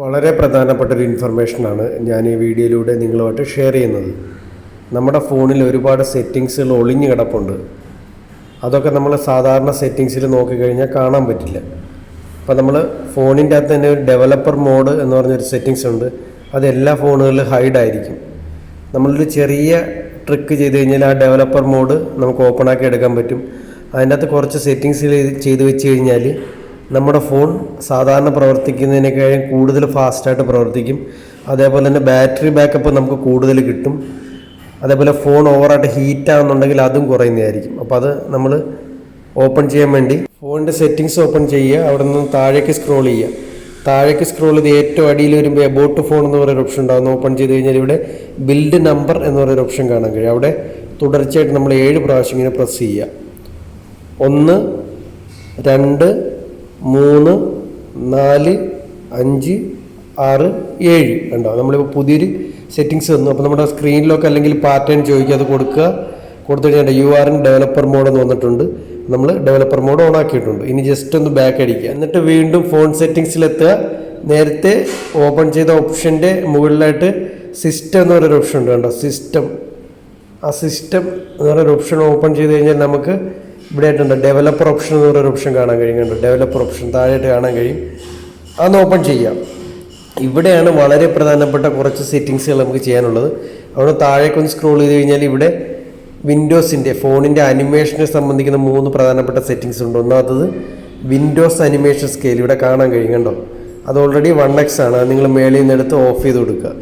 വളരെ പ്രധാനപ്പെട്ട ഒരു ഇൻഫർമേഷനാണ് ഞാൻ ഈ വീഡിയോയിലൂടെ നിങ്ങളുമായിട്ട് ഷെയർ ചെയ്യുന്നത്. നമ്മുടെ ഫോണിൽ ഒരുപാട് സെറ്റിങ്സുകൾ ഒളിഞ്ഞു കിടപ്പുണ്ട്. അതൊക്കെ നമ്മൾ സാധാരണ സെറ്റിങ്സിൽ നോക്കിക്കഴിഞ്ഞാൽ കാണാൻ പറ്റില്ല. അപ്പോൾ നമ്മൾ ഫോണിന്റെ അകത്ത് തന്നെ ഒരു ഡെവലപ്പർ മോഡ് എന്ന് പറഞ്ഞൊരു സെറ്റിങ്സ് ഉണ്ട്. അത് എല്ലാ ഫോണുകളിലും ഹൈഡ് ആയിരിക്കും. നമ്മളൊരു ചെറിയ ട്രിക്ക് ചെയ്ത് കഴിഞ്ഞാൽ ആ ഡെവലപ്പർ മോഡ് നമുക്ക് ഓപ്പൺ ആക്കി എടുക്കാൻ പറ്റും. അതിന്റെ അകത്ത് കുറച്ച് സെറ്റിങ്സ് ചെയ്ത് വെച്ച് കഴിഞ്ഞാൽ നമ്മുടെ ഫോൺ സാധാരണ പ്രവർത്തിക്കുന്നതിനേക്കാളും കൂടുതൽ ഫാസ്റ്റായിട്ട് പ്രവർത്തിക്കും. അതേപോലെ തന്നെ ബാറ്ററി ബാക്കപ്പ് നമുക്ക് കൂടുതൽ കിട്ടും. അതേപോലെ ഫോൺ ഓവറായിട്ട് ഹീറ്റ് ആകുന്നുണ്ടെങ്കിൽ അതും കുറയുന്നതായിരിക്കും. അപ്പോൾ അത് നമ്മൾ ഓപ്പൺ ചെയ്യാൻ വേണ്ടി ഫോണിന്റെ സെറ്റിങ്സ് ഓപ്പൺ ചെയ്യുക. അവിടെ നിന്ന് താഴേക്ക് സ്ക്രോൾ ചെയ്യുക. താഴേക്ക് സ്ക്രോൾ ചെയ്ത് ഏറ്റവും അടിയിൽ വരുമ്പോൾ എബോട്ട് ഫോൺ എന്ന് പറയുന്ന ഓപ്ഷൻ ഉണ്ടാകുന്നു ഓപ്പൺ ചെയ്ത് കഴിഞ്ഞാൽ ഇവിടെ ബിൽഡ് നമ്പർ എന്ന് പറയുന്ന ഓപ്ഷൻ കാണാൻ കഴിയും. അവിടെ തുടർച്ചയായിട്ട് നമ്മൾ ഏഴ് പ്രാവശ്യം ഇങ്ങനെ പ്രസ് ചെയ്യുക. ഒന്ന് രണ്ട് മൂന്ന് നാല് അഞ്ച് ആറ് ഏഴ് കണ്ടോ? നമ്മളിപ്പോൾ പുതിയൊരു സെറ്റിങ്സ് വന്നു അപ്പോൾ നമ്മുടെ സ്ക്രീനിലൊക്കെ അല്ലെങ്കിൽ പാറ്റേൺ ചോദിക്കുക അത് കൊടുക്കുക. കൊടുത്തു കഴിഞ്ഞാൽ you are in developer mode എന്ന് വന്നിട്ടുണ്ട്. നമ്മൾ ഡെവലപ്പർ മോഡ് ഓൺ ആക്കിയിട്ടുണ്ട്. ഇനി ജസ്റ്റ് ഒന്ന് ബാക്ക് അടിക്കുക. എന്നിട്ട് വീണ്ടും ഫോൺ സെറ്റിങ്സിലെത്തുക നേരത്തെ ഓപ്പൺ ചെയ്ത ഓപ്ഷന്റെ മുകളിലായിട്ട് സിസ്റ്റം എന്ന് പറയുന്ന ഓപ്ഷൻ ഉണ്ട് കണ്ടോ? സിസ്റ്റം ആ സിസ്റ്റം എന്ന് പറയുന്ന ഓപ്ഷൻ ഓപ്പൺ ചെയ്ത് കഴിഞ്ഞാൽ നമുക്ക് ഇവിടെ ആയിട്ടുണ്ട്. ഡെവലപ്പർ ഓപ്ഷൻ എന്ന് പറയുന്ന ഓപ്ഷൻ കാണാൻ കഴിയുന്നുണ്ട് ഡെവലപ്പർ ഓപ്ഷൻ താഴെയായിട്ട് കാണാൻ കഴിയും. അതൊന്ന് ഓപ്പൺ ചെയ്യാം. ഇവിടെയാണ് വളരെ പ്രധാനപ്പെട്ട കുറച്ച് സെറ്റിങ്സുകൾ നമുക്ക് ചെയ്യാനുള്ളത്. അവിടെ താഴേക്കൊന്ന് സ്ക്രോൾ ചെയ്ത് കഴിഞ്ഞാൽ ഇവിടെ വിൻഡോസിന്റെ ഫോണിന്റെ അനിമേഷനെ സംബന്ധിക്കുന്ന മൂന്ന് പ്രധാനപ്പെട്ട സെറ്റിങ്സ് ഉണ്ട്. ഒന്നാമത്തത് വിൻഡോസ് അനിമേഷൻ സ്കെയിൽ ഇവിടെ കാണാൻ കഴിയും. കണ്ടോ? അത് ഓൾറെഡി വൺ എക്സ് ആണ്. അത് നിങ്ങൾ മേളിൽ നിന്ന് എടുത്ത് ഓഫ് ചെയ്ത് കൊടുക്കുക.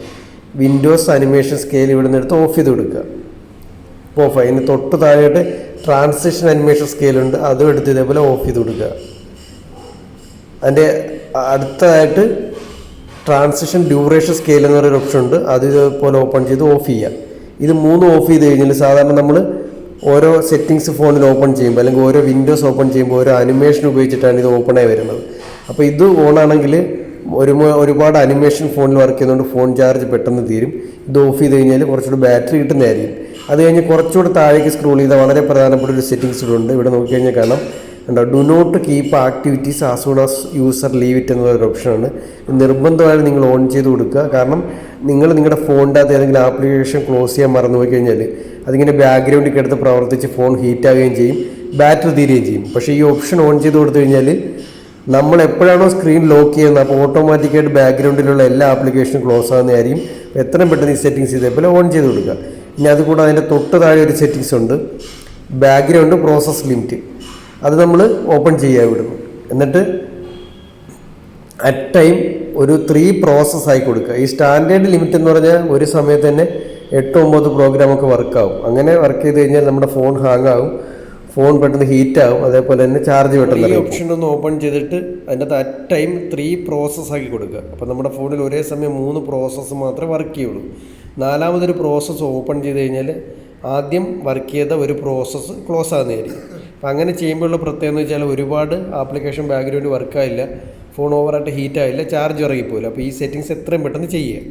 വിൻഡോസ് അനിമേഷൻ സ്കെയിൽ ഇവിടെ നിന്ന് എടുത്ത് ഓഫ് ചെയ്ത് കൊടുക്കുക. ഓഫ് അതിന് തൊട്ട് താഴെയായിട്ട് ട്രാൻസിഷൻ അനിമേഷൻ സ്കെയിലുണ്ട് അതും എടുത്ത് ഇതേപോലെ ഓഫ് ചെയ്ത് കൊടുക്കുക. അതിന്റെ അടുത്തതായിട്ട് ട്രാൻസിഷൻ ഡ്യൂറേഷൻ സ്കെയിൽ എന്ന് പറയുന്ന ഓപ്ഷൻ ഉണ്ട് അത് ഇതുപോലെ ഓപ്പൺ ചെയ്ത് ഓഫ് ചെയ്യുക. ഇത് മൂന്ന് ഓഫ് ചെയ്ത് കഴിഞ്ഞാൽ സാധാരണ നമ്മൾ ഓരോ സെറ്റിങ്സ് ഫോണിൽ ഓപ്പൺ ചെയ്യുമ്പോൾ അല്ലെങ്കിൽ ഓരോ വിൻഡോസ് ഓപ്പൺ ചെയ്യുമ്പോൾ ഓരോ അനിമേഷൻ ഉപയോഗിച്ചിട്ടാണ് ഇത് ഓപ്പൺ ആയി വരുന്നത്. അപ്പോൾ ഇത് ഓൺ ആണെങ്കിൽ ഒരു ഒരുപാട് അനിമേഷൻ ഫോണിൽ വർക്ക് ചെയ്യുന്നതുകൊണ്ട് ഫോൺ ചാർജ് പെട്ടെന്ന് തീരും. ഇത് ഓഫ് ചെയ്ത് കഴിഞ്ഞാൽ കുറച്ചുകൂടി ബാറ്ററി കിട്ടുന്നതായിരിക്കും. അത് കഴിഞ്ഞ് കുറച്ചുകൂടെ താഴേക്ക് സ്ക്രോൾ ചെയ്താൽ വളരെ പ്രധാനപ്പെട്ട ഒരു സെറ്റിങ്സ് ഇവിടെ ഉണ്ട്. ഇവിടെ നോക്കിക്കഴിഞ്ഞാൽ കാണാം. ഉണ്ടോ do not keep activities as soon as user leave it എന്നൊരു ഓപ്ഷനാണ് നിർബന്ധമായിട്ട് നിങ്ങൾ ഓൺ ചെയ്ത് കൊടുക്കുക. കാരണം നിങ്ങൾ നിങ്ങളുടെ ഫോണിന്റെ അകത്ത് ഏതെങ്കിലും ആപ്ലിക്കേഷൻ ക്ലോസ് ചെയ്യാൻ മറന്നുപോയി കഴിഞ്ഞാൽ അതിങ്ങനെ ബാക്ക്ഗ്രൗണ്ടിൽ കിടത്ത് പ്രവർത്തിച്ച് ഫോൺ ഹീറ്റ് ആവുകയും ചെയ്യും. ബാറ്ററി തീരുകയും ചെയ്യും. പക്ഷേ ഈ ഓപ്ഷൻ ഓൺ ചെയ്ത് കൊടുത്തു കഴിഞ്ഞാൽ നമ്മൾ എപ്പോഴാണോ സ്ക്രീൻ ലോക്ക് ചെയ്യുന്നത് അപ്പോൾ ഓട്ടോമാറ്റിക്കായിട്ട് ബാക്ക്ഗ്രൗണ്ടിലുള്ള എല്ലാ ആപ്ലിക്കേഷനും ക്ലോസ് ആകുന്നതായിരിക്കും എത്രയും പെട്ടെന്ന് ഈ സെറ്റിങ്സ് ഇതേപോലെ ഓൺ ചെയ്ത് കൊടുക്കുക. ഇനി അതുകൂടാതെ അതിന്റെ തൊട്ട് താഴെ ഒരു സെറ്റിങ്സ് ഉണ്ട്. ബാക്ക്ഗ്രൗണ്ട് പ്രോസസ് ലിമിറ്റ് അത് നമ്മൾ ഓപ്പൺ ചെയ്യുക ഇവിടുന്ന് എന്നിട്ട് അറ്റ് ടൈം ഒരു ത്രീ പ്രോസസ് ആയി കൊടുക്കുക. ഈ സ്റ്റാൻഡേർഡ് ലിമിറ്റ് എന്ന് പറഞ്ഞാൽ ഒരു സമയത്ത് തന്നെ എട്ട് ഒമ്പത് പ്രോഗ്രാമൊക്കെ വർക്കാവും അങ്ങനെ വർക്ക് ചെയ്ത് കഴിഞ്ഞാൽ നമ്മുടെ ഫോൺ ഹാങ് ആവും. ഫോൺ പെട്ടെന്ന് ഹീറ്റ് ആവും. അതേപോലെ തന്നെ ചാർജ് പെട്ടെന്ന് ഈ ഓപ്ഷൻ ഒന്ന് ഓപ്പൺ ചെയ്തിട്ട് അതിന്റെ അത് അറ്റ് ടൈം ത്രീ പ്രോസസ്സാക്കി കൊടുക്കുക. അപ്പോൾ നമ്മുടെ ഫോണിൽ ഒരേ സമയം മൂന്ന് പ്രോസസ്സ് മാത്രമേ വർക്ക് ചെയ്യുള്ളൂ. നാലാമതൊരു പ്രോസസ്സ് ഓപ്പൺ ചെയ്ത് കഴിഞ്ഞാൽ ആദ്യം വർക്ക് ചെയ്ത ഒരു പ്രോസസ്സ് ക്ലോസ് ആകുന്നതായിരിക്കും അപ്പം അങ്ങനെ ചെയ്യുമ്പോഴുള്ള പ്രത്യേകത എന്ന് വെച്ചാൽ ഒരുപാട് ആപ്ലിക്കേഷൻ ബാക്ക്ഗ്രൗണ്ട് വർക്കായില്ല ഫോൺ ഓവറായിട്ട് ഹീറ്റ് ആയില്ല. ചാർജ് ഇറങ്ങിപ്പോയില്ല അപ്പോൾ ഈ സെറ്റിങ്സ് എത്രയും പെട്ടെന്ന് ചെയ്യുക.